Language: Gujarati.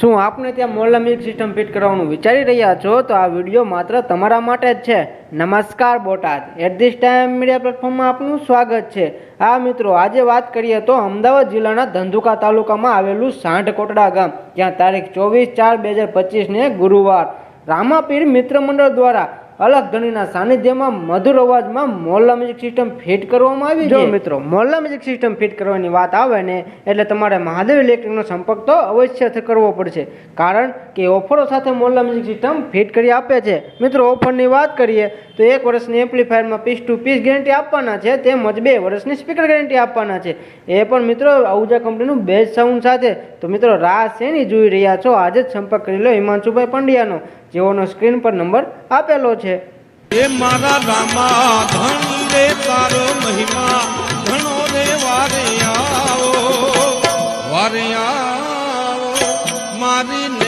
શું આપને ત્યાં મોલા મિલ્ક સિસ્ટમ ફિટ કરવાનું વિચારી રહ્યા છો? તો આ વીડિયો માત્ર તમારા માટે જ છે. નમસ્કાર Botad. At this time media પ્લેટફોર્મમાં આપનું સ્વાગત છે. આ મિત્રો, આજે વાત કરીએ તો અમદાવાદ જિલ્લાના ધંધુકા તાલુકામાં આવેલું સાંઢ કોટડા ગામ, જ્યાં તારીખ ચોવીસ ચાર બે હજાર પચીસને ગુરુવાર રામાપીર મિત્ર મંડળ દ્વારા અલગ ધણીના સાનિધ્યમાં મધુર અવાજમાં મોલ્લા મ્યુઝિક સિસ્ટમ ફિટ કરવામાં આવી જો મિત્રો મોલ્લા મ્યુઝિક સિસ્ટમ ફિટ કરવાની વાત આવે ને એટલે તમારે મહાદેવ ઇલેક્ટ્રિકનો સંપર્ક તો અવશ્ય કરવો પડશે. કારણ કે ઓફરો સાથે મોલ્લા મ્યુઝિક સિસ્ટમ ફિટ કરી આપે છે. મિત્રો ઓફરની વાત કરીએ તો એક વર્ષની એમ્પ્લીફાયરમાં પીસ ટુ પીસ ગેરંટી આપવાના છે તેમજ બે વર્ષની સ્પીકર ગેરંટી આપવાના છે. એ પણ મિત્રો આહુજા કંપનીનું બેઝ સાઉન્ડ સાથે. તો મિત્રો રાહ શેની જોઈ રહ્યા છો? આજે જ સંપર્ક કરી લો હિમાંશુભાઈ પંડ્યાનો. જેઓનો સ્ક્રીન પર નંબર આપેલો છે. એ મારા રામા ધન રે, તારો મહિમા ઘણો રે મારી